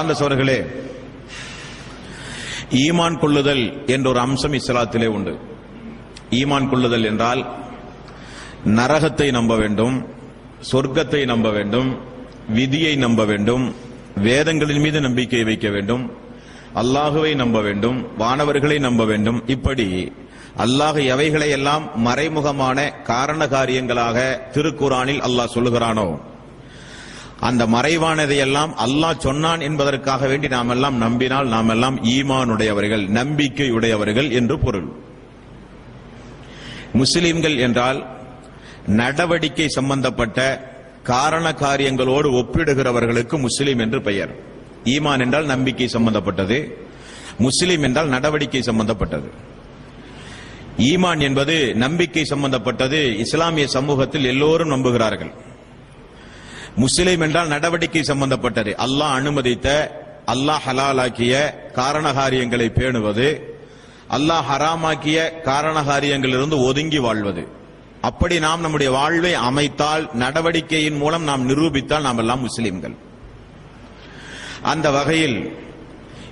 அன்பார்ந்த சோர்களே ஈமான் கொள்ளுதல் என்ற ஒரு அம்சம் இஸ்லாத்திலே உண்டு. ஈமான் கொள்ளுதல் என்றால் நரகத்தை நம்ப வேண்டும் சொர்க்கத்தை நம்ப வேண்டும் விதியை நம்ப வேண்டும் வேதங்களின் மீது நம்பிக்கை வைக்க வேண்டும் அல்லாஹுவை நம்ப வேண்டும் வானவர்களை நம்ப வேண்டும். இப்படி அல்லாஹ் எவைகளை எல்லாம் மறைமுகமான காரண காரியங்களாக திருக்குரானில் அல்லாஹ் சொல்லுகிறானோ அந்த மறைவானதை எல்லாம் அல்லாஹ் சொன்னான் என்பதற்காக வேண்டி நாம் எல்லாம் நம்பினால் நாம் எல்லாம் ஈமானுடையவர்கள் நம்பிக்கை உடையவர்கள் என்று பொருள். முஸ்லிம்கள் என்றால் நடவடிக்கை சம்பந்தப்பட்ட காரண காரியங்களோடு ஒப்பிடுகிறவர்களுக்கு முஸ்லிம் என்று பெயர். ஈமான் என்றால் நம்பிக்கை சம்பந்தப்பட்டது முஸ்லிம் என்றால் நடவடிக்கை சம்பந்தப்பட்டது. ஈமான் என்பது நம்பிக்கை சம்பந்தப்பட்டது இஸ்லாமிய சமூகத்தில் எல்லோரும் நம்புகிறார்கள். முஸ்லிம் என்றால் நடவடிக்கை சம்பந்தப்பட்டது. அல்லாஹ் அனுமதித்த அல்லாஹ் ஹலாலாக்கிய காரணகாரியங்களை பேணுவது அல்லாஹ் ஹராமாக்கிய காரணகாரியங்களிலிருந்து ஒதுங்கி வாழ்வது. அப்படி நாம் நம்முடைய வாழ்வை அமைத்தால் நடவடிக்கையின் மூலம் நாம் நிரூபித்தால் நாம் எல்லாம் முஸ்லிம்கள். அந்த வகையில்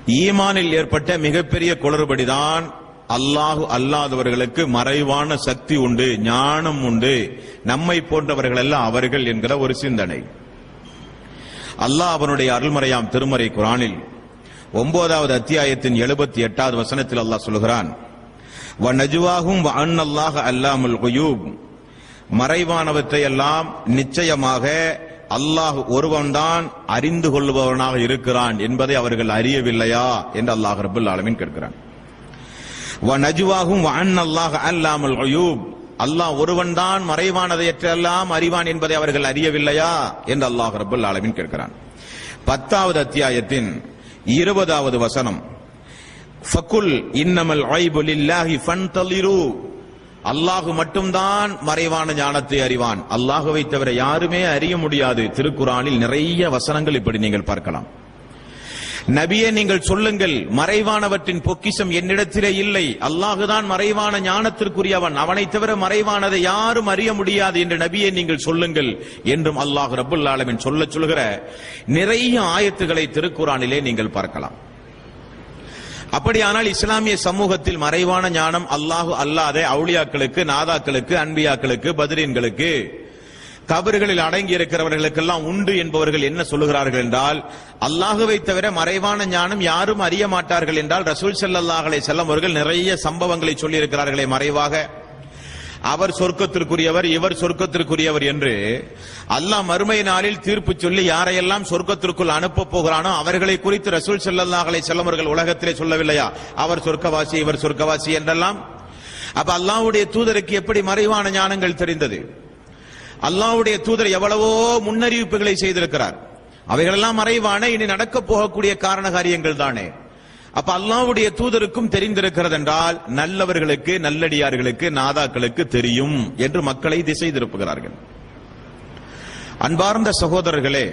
ஈமானில் ஏற்பட்ட மிகப்பெரிய குளறுபடிதான் அல்லாஹு அல்லாதவர்களுக்கு மறைவான சக்தி உண்டு ஞானம் உண்டு. நம்மை போன்றவர்கள் எல்லாம் அவர்கள் என்கிற ஒரு சிந்தனை. அல்லாஹ் அவனுடைய அருள்மறையாம் திருமறை குரானில் ஒன்பதாவது அத்தியாயத்தின் எழுபத்தி எட்டாவது வசனத்தில் அல்லாஹ் சொல்கிறான் வ நஜுவாகும் அன் அன்னல்லாஹ அல்லாமுல் குயூப். மறைவானவற்றை எல்லாம் நிச்சயமாக அல்லாஹ் ஒருவன்தான் அறிந்து கொள்பவனாக இருக்கிறான் என்பதை அவர்கள் அறியவில்லையா என்று அல்லாஹ் ரபுல் ஆலமீன் கேட்கிறான். நஜுவாகும் வ அல்லாஹ் அல்லாமுல் குயூப். அல்லாஹ் ஒருவன்தான் மறைவானதையற்றெல்லாம் அறிவான் என்பதை அவர்கள் அறியவில்லையா? என்று அல்லாஹ் ரபுல் ஆலமின் கேட்கிறான். பத்தாவது அத்தியாயத்தின் இருபதாவது வசனம். ஃபகுல் இன்னமல் ஐபுல் இல்லாஹி ஃபன் ஃபன்தலிரு. அல்லாஹு மட்டும்தான் மறைவான ஞானத்தை அறிவான். அல்லாஹுவை தவிர யாருமே அறிய முடியாது. திருக்குறானில் நிறைய வசனங்கள் இப்படி நீங்கள் பார்க்கலாம். நபியே நீங்கள் சொல்லுங்கள் மறைவானவற்றின் பொக்கிஷம் என்னிடத்திலே இல்லை. அல்லாஹுதான் மறைவான ஞானத்திற்குரியவன் அவனை. தவிர மறைவானதை யாரும் அறிய முடியாது என்று நபியே நீங்கள் சொல்லுங்கள் என்றும் அல்லாஹ் ரபுல் ஆலமின் சொல்ல சொல்கிற நிறைய ஆயத்துகளை திருக்குறானிலே நீங்கள் பார்க்கலாம். அப்படியானால் இஸ்லாமிய சமூகத்தில் மறைவான ஞானம் அல்லாஹு அல்லாத அவுளியாக்களுக்கு நாதாக்களுக்கு அன்பியாக்களுக்கு பத்ரீன்களுக்கு கபறுகளில் அடங்கி இருக்கிறவர்களுக்கெல்லாம் உண்டு என்பவர்கள் என்ன சொல்லுகிறார்கள் என்றால் அல்லாஹுவை தவிர மறைவான ஞானம் யாரும் அறிய மாட்டார்கள் என்றால் ரசூல் செல்லல்லாஹலை செல்லம் அவர்கள் நிறைய சம்பவங்களை சொல்லி இருக்கிறார்களே மறைவாக. அவர் சொர்க்கத்திற்குரியவர் இவர் சொர்க்கத்திற்குரியவர் என்று அல்லாஹ் மறுமை நாளில் தீர்ப்பு சொல்லி யாரையெல்லாம் சொர்க்கத்திற்குள் அனுப்ப போகிறானோ அவர்களை குறித்து ரசூல் செல்லல்லாஹலை அலைஹி அவர்கள் உலகத்திலே சொல்லவில்லையா? அவர் சொர்க்கவாசி இவர் சொர்க்கவாசி என்றெல்லாம். அப்ப அல்லாஹ்வுடைய தூதருக்கு எப்படி மறைவான ஞானங்கள் தெரிந்தது? அல்லாவுடைய தூதர் எவ்வளவோ முன்னறிவிப்புகளை செய்திருக்கிறார். அவைகளெல்லாம் மறைவான இனி நடக்க போகக்கூடிய காரண காரியங்கள் தானே. அப்ப அல்லாவுடைய தூதருக்கும் தெரிந்திருக்கிறது என்றால் நல்லவர்களுக்கு நல்லடியார்களுக்கு நாதாக்களுக்கு தெரியும் என்று மக்களை திசை திருப்புகிறார்கள். அன்பார்ந்த சகோதரர்களே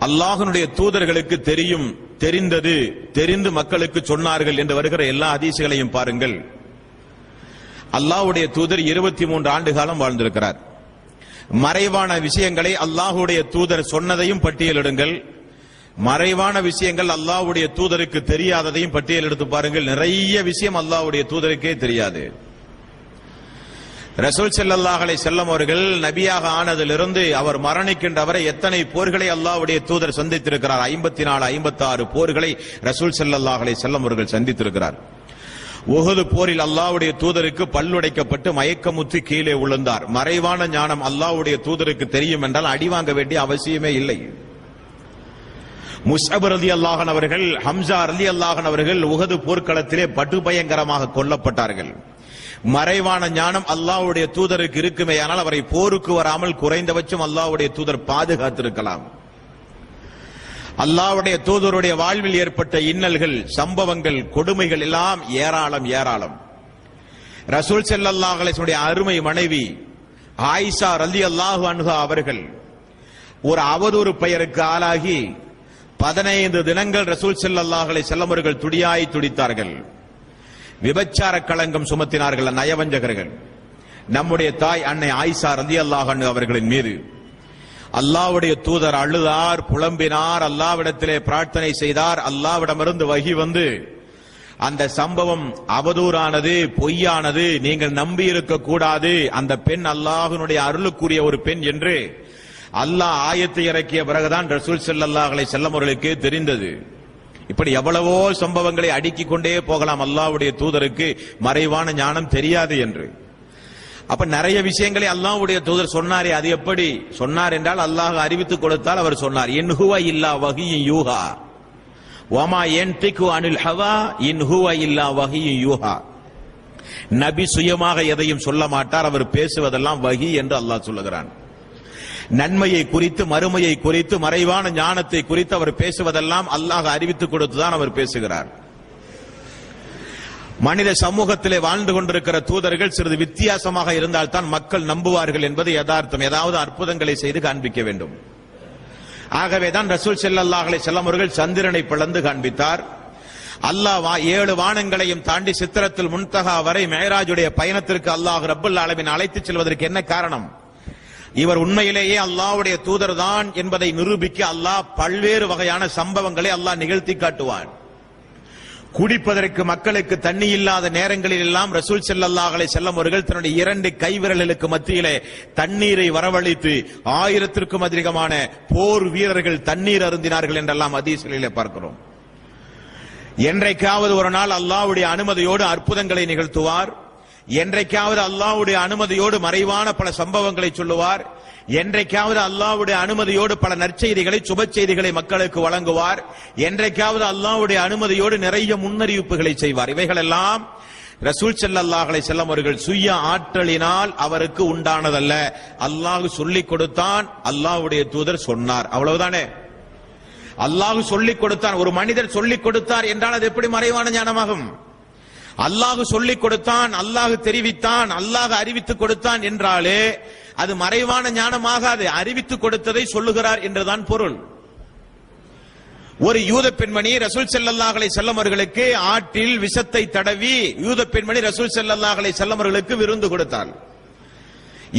அல்லாஹனுடைய தூதர்களுக்கு தெரியும் தெரிந்தது தெரிந்து மக்களுக்கு சொன்னார்கள் என்று வருகிற எல்லா அதிசயங்களையும் பாருங்கள். அல்லாஹ்வுடைய தூதர் இருபத்தி மூன்று ஆண்டு காலம் வாழ்ந்திருக்கிறார். மறைவான விஷயங்களை அல்லாஹுடைய தூதர் சொன்னதையும் பட்டியலிடுங்கள். மறைவான விஷயங்கள் அல்லாஹுடைய தூதருக்கு தெரியாததையும் பட்டியல் எடுத்து பாருங்கள். நிறைய விஷயம் அல்லாஹுடைய தூதருக்கே தெரியாது. ரசூல் செல்லல்லாஹலை செல்லம் அவர்கள் நபியாக ஆனதிலிருந்து அவர் மரணிக்கின்ற வரை எத்தனை போர்களை அல்லாவுடைய தூதர் சந்தித்திருக்கிறார்? ஐம்பத்தி நாலு ஐம்பத்தி ஆறு போர்களை ரசூல் செல்லல்லாஹலை செல்லம் அவர்கள் சந்தித்திருக்கிறார். உகது போரில் அல்லாவுடைய தூதருக்கு பல்லுடைக்கப்பட்டு மயக்கமுத்தி கீழே உழுந்தார். மறைவான ஞானம் அல்லாஹ்வுடைய தூதருக்கு தெரியும் என்றால் அடி வாங்க வேண்டிய அவசியமே இல்லை. முஷபர் ரலி அல்லாஹன் அவர்கள் ஹம்சா அலி அல்லாஹன் அவர்கள் உகது போர்க்களத்திலே படுபயங்கரமாக கொல்லப்பட்டார்கள். மறைவான ஞானம் அல்லாஹ்வுடைய தூதருக்கு இருக்குமே ஆனால் அவரை போருக்கு வராமல் குறைந்தபட்சம் அல்லாஹ்வுடைய தூதர் பாதுகாத்திருக்கலாம். அல்லாவுடைய தூதருடைய வாழ்வில் ஏற்பட்ட இன்னல்கள் சம்பவங்கள் கொடுமைகள் எல்லாம் ஏராளம் ஏராளம். ரசூல் ஸல்லல்லாஹு அருமை மனைவி ஆயிஷா ரலியல்லாஹு அன்ஹா அவர்கள் ஒரு அவதூறு பெயருக்கு ஆளாகி பதினைந்து தினங்கள் ரசூல் செல்லல்லாஹலை செல்லமர்கள் அவர்கள் துடியாய் துடித்தார்கள். விபச்சார களங்கம் சுமத்தினார்கள் நயவஞ்சகர்கள் நம்முடைய தாய் அன்னை ஆயிஷா ரலி அல்லாஹ் அவர்களின் மீது அல்லாவுடைய தூதர் அழுதார் புலம்பினார் அல்லாவிடத்திலே பிரார்த்தனை செய்தார் அல்லாவிடமிருந்து வகி வந்து அந்த சம்பவம் அவதூறானது பொய்யானது நீங்கள் நம்பி இருக்க கூடாது அந்த பெண் அல்லாஹினுடைய அருளுக்குரிய ஒரு பெண் என்று அல்லாஹ் ஆயத்தை இறக்கிய பிறகுதான் ரசூல் ஸல்லல்லாஹு அலைஹி வஸல்லம் தெரிந்தது. இப்படி எவ்வளவோ சம்பவங்களை அடுக்கிக் கொண்டே போகலாம் அல்லாவுடைய தூதருக்கு மறைவான ஞானம் தெரியாது என்று. அப்ப நிறைய விஷயங்களை அல்லாஹ்வுடைய தூதர் சொன்னாரே அது எப்படி? சொன்னார் என்றால் அல்லாஹ் அறிவித்துக் கொடுத்தால் அவர் சொன்னார். என் ஹுவா இல்லா வஹியின் யூஹா. வமா திக்கு அனில் ஹவா? இன் ஹுவா இல்லா வகியும் யூஹா. நபி சுயமாக எதையும் சொல்ல மாட்டார். அவர் பேசுவதெல்லாம் வகி என்று அல்லாஹ் சொல்லுகிறான். நன்மையை குறித்து மறுமையை குறித்து மறைவான ஞானத்தை குறித்து அவர் பேசுவதெல்லாம் அல்லாஹ் அறிவித்துக் கொடுத்துதான் அவர் பேசுகிறார். மனித சமூகத்திலே வாழ்ந்து கொண்டிருக்கிற தூதர்கள் சிறிது வித்தியாசமாக இருந்தால்தான் மக்கள் நம்புவார்கள் என்பது யதார்த்தம். ஏதாவது அற்புதங்களை செய்து காண்பிக்க வேண்டும். ஆகவேதான் ரசூல் செல்லல்லாஹலை அலைஹி அவர்கள் சந்திரனை பிளந்து காண்பித்தார். அல்லாஹ் வா- ஏழு வானங்களையும் தாண்டி சித்திரத்தில் முன்தகா வரை மேராஜுடைய பயணத்திற்கு அல்லாஹ் ரப்பல் அளவின் அழைத்துச் செல்வதற்கு என்ன காரணம்? இவர் உண்மையிலேயே அல்லாஹ்வுடைய தூதர் தான் என்பதை நிரூபிக்க அல்லாஹ் பல்வேறு வகையான சம்பவங்களை அல்லாஹ் நிகழ்த்தி காட்டுவான். குடிப்பதற்கு மக்களுக்கு தண்ணி இல்லாத நேரங்களில் எல்லாம் ரசூல் ஸல்லல்லாஹு செல்லும் அவர்கள் தன்னுடைய இரண்டு கைவிரல்களுக்கு மத்தியிலே தண்ணீரை வரவழைத்து ஆயிரத்திற்கும் அதிகமான போர் வீரர்கள் தண்ணீர் அருந்தினார்கள் என்றெல்லாம் ஹதீஸ்களிலே பார்க்கிறோம். என்றைக்காவது ஒரு நாள் அல்லாவுடைய அனுமதியோடு அற்புதங்களை நிகழ்த்துவார். என்றைக்காவது அல்லாவுடைய அனுமதியோடு மறைவான பல சம்பவங்களை சொல்லுவார். என்றைக்காவது அல்லாவுடைய அனுமதியோடு பல நற்செய்திகளை சுப செய்திகளை மக்களுக்கு வழங்குவார். என்றைக்காவது அல்லாவுடைய அனுமதியோடு நிறைய முன்னறிவிப்புகளை செய்வார். இவைகளெல்லாம் ரசூல் செல்லல்லாஹலை செல்லம் அவர்கள் சுய ஆற்றலினால் அவருக்கு உண்டானதல்ல. அல்லாஹ் சொல்லிக் கொடுத்தான் அல்லாஹ்வுடைய தூதர் சொன்னார். அவ்வளவுதானே? அல்லாஹ் சொல்லிக் கொடுத்தான். ஒரு மனிதர் சொல்லிக் கொடுத்தார் என்றால் அது எப்படி மறைவான ஞானமாகும்? அல்லாஹு சொல்லிக் கொடுத்தான் அல்லாஹ் தெரிவித்தான் அல்லாஹ் அறிவித்துக் கொடுத்தான் என்றாலே அது மறைவான ஞானமாகாது. அறிவித்துக் கொடுத்ததை சொல்லுகிறார் என்றுதான் பொருள். ஒரு யூத பெண்மணி ரசூல் செல்லல்லாஹலை செல்லமர்களுக்கு ஆற்றில் விஷத்தை தடவி யூத பெண்மணி ரசூல் செல்லல்லாஹலை செல்லமர்களுக்கு விருந்து கொடுத்தாள்.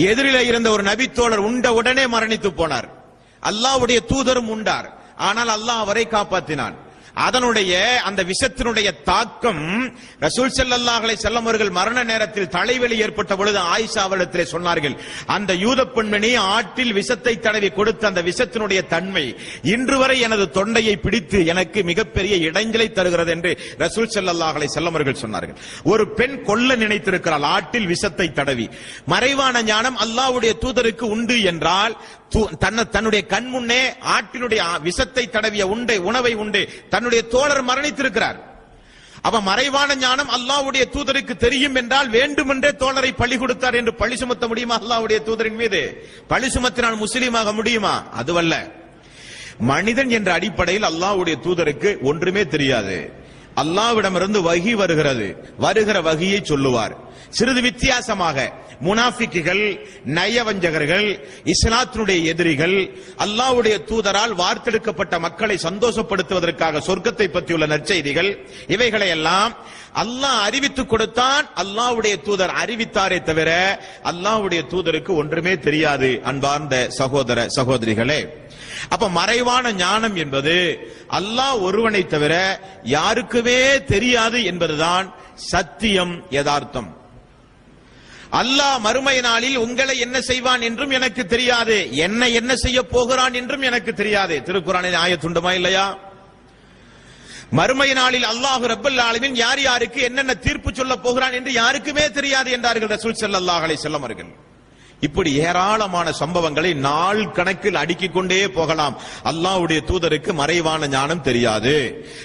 எதிரில இருந்த ஒரு நபித்தோழர் உண்ட உடனே மரணித்து போனார். அல்லாஹ்வுடைய தூதரும் உண்டார். ஆனால் அல்லாஹ் அவரை காப்பாற்றினான் அதனுடைய அந்த விஷத்தினுடைய தாக்கம் ரசூல் செல்லல்லாஹலை செல்லம் அவர்கள் மரண நேரத்தில் தலைவலி ஏற்பட்ட பொழுது ஆயிஷா அவரிடத்திலே சொன்னார்கள் அந்த யூத பெண்மணி ஆற்றில் விஷத்தை தடவி கொடுத்த அந்த விஷத்தினுடைய தன்மை இன்று வரை எனது தொண்டையை பிடித்து எனக்கு மிகப்பெரிய இடைஞ்சலை தருகிறது என்று ரசூல் செல்லல்லாஹலை செல்லம் அவர்கள் சொன்னார்கள். ஒரு பெண் கொல்ல நினைத்திருக்கிறாள் ஆட்டில் விஷத்தை தடவி. மறைவான ஞானம் அல்லாஹ்வுடைய தூதருக்கு உண்டு என்றால் தன்னை தன்னுடைய கண் முன்னே ஆட்டினுடைய விஷத்தை தடவிய உண்டை உணவை உண்டு. தன்னுடைய தோழர் மரணித்திருக்கிறார். அவ மறைவான ஞானம் அல்லாஹ்வுடைய தூதருக்கு தெரியும் என்றால் வேண்டுமென்றே தோழரை பழி கொடுத்தார் என்று பழி சுமத்த முடியுமா அல்லாவுடைய தூதரின் மீது? பழி சுமத்தினால் முஸ்லீமாக முடியுமா? அதுவல்ல. மனிதன் என்ற அடிப்படையில் அல்லாவுடைய தூதருக்கு ஒன்றுமே தெரியாது. அல்லாஹ்விடமிருந்து வகி வருகிறது. வருகிற வகியை சொல்லுவார். சிறிது வித்தியாசமாக முனாஃபிக்குகள் நயவஞ்சகர்கள் இஸ்லாத்தினுடைய எதிரிகள் அல்லாவுடைய தூதரால் வார்த்தெடுக்கப்பட்ட மக்களை சந்தோஷப்படுத்துவதற்காக சொர்க்கத்தை பற்றியுள்ள நற்செய்திகள் இவைகளை எல்லாம் அல்லாஹ் அறிவித்துக் கொடுத்தான். அல்லாஹ்வுடைய தூதர் அறிவித்தாரே தவிர அல்லாஹ்வுடைய தூதருக்கு ஒன்றுமே தெரியாது அன்பார்ந்த சகோதர சகோதரிகளே. அப்ப மறைவான ஞானம் என்பது அல்லாஹ் ஒருவனை தவிர யாருக்குமே தெரியாது என்பதுதான் சத்தியம் யதார்த்தம். அல்லாஹ் மறுமை நாளில் உங்களை என்ன செய்வான் என்றும் எனக்கு தெரியாது. என்ன என்ன செய்ய போகிறான் என்றும் எனக்கு தெரியாது. திருக்குறானில் ஆயத்துண்டுமா இல்லையா? மறுமை நாளில் அல்லாஹ் ரப்பல் ஆலமின் யார் யாருக்கு என்னென்ன தீர்ப்பு சொல்ல போகிறான் என்று யாருக்குமே தெரியாது என்றார்கள் ரசூல் ஸல்லல்லாஹு அலைஹி அவர்கள். இப்படி ஏராளமான சம்பவங்களை நாள் கணக்கில் அடுக்கிக் கொண்டே போகலாம். அல்லாவுடைய தூதருக்கு மறைவான ஞானம் தெரியாது.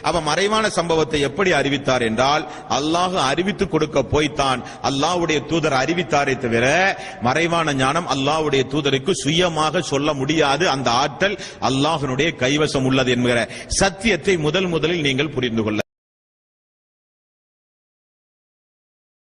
அவ மறைவான சம்பவத்தை எப்படி அறிவித்தார் என்றால் அல்லாஹ் அறிவித்து கொடுக்க போய்த்தான். அல்லாவுடைய தூதர் அறிவித்தாரே தவிர மறைவான ஞானம் அல்லாவுடைய தூதருக்கு சுயமாக சொல்ல முடியாது. அந்த ஆற்றல் அல்லாஹனுடைய கைவசம் உள்ளது என்கிற சத்தியத்தை முதல் முதலில் நீங்கள் புரிந்து கொள்ள